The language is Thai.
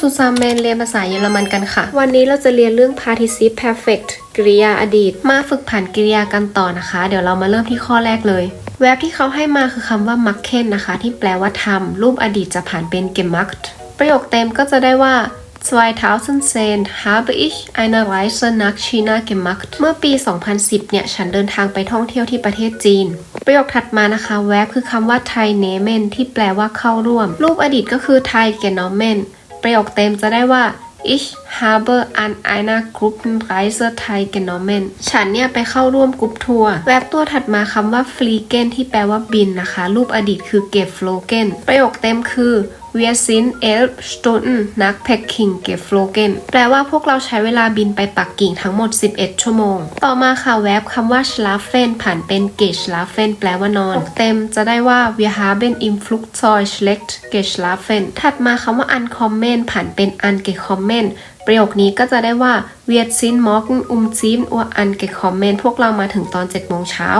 zusammen เรียนภาษาเยอรมันกันค่ะ วันนี้เราจะเรียนเรื่อง participle perfect กริยาอดีต มาฝึกผันกริยากันต่อนะคะ เดี๋ยวเรามาเริ่มที่ข้อแรกเลย แวบที่เขาให้มาคือคำว่า machen นะคะ ที่แปลว่าทำรูปอดีตจะผ่านเป็น gemacht ประโยคเต็มก็จะได้ว่า2010 habe ich eine Reise nach China gemacht เมื่อปี 2010 เนี่ย ฉันเดินทางไปท่องเที่ยวที่ประเทศจีน ประโยคถัดมานะคะ แวบคือคำว่า teilnehmen ที่แปลว่าเข้าร่วม รูปอดีตก็คือ teilgenommen ประโยคเต็มจะได้ว่า ich habe an einer Gruppenreise teilgenommen ฉันเนี่ยไปเข้าร่วมกรุ๊ปทัวร์แวบตัวถัดมาคำว่า fliegen ที่แปลว่าบินนะคะ รูปอดีตคือ geflogen ประโยคเต็มคือ Wir sind elf Stunden nach Peking geflogen แปลว่าพวกเราใช้เวลาบินไปปักกิ่งทั้งหมด 11 ชั่วโมง ต่อมาค่ะแวบคำว่า schlafen ผ่านเป็น geschlafen แปลว่านอน เต็มจะได้ว่า Wir haben im Flugzeug schlecht geschlafen ถัดมาคำว่า uncommon ผ่านเป็น ungekommen ประโยคนี้ก็จะได้ว่า Wir sind morgen um 7 Uhr angekommen พวกเรามาถึงตอน 7 โมงเช้า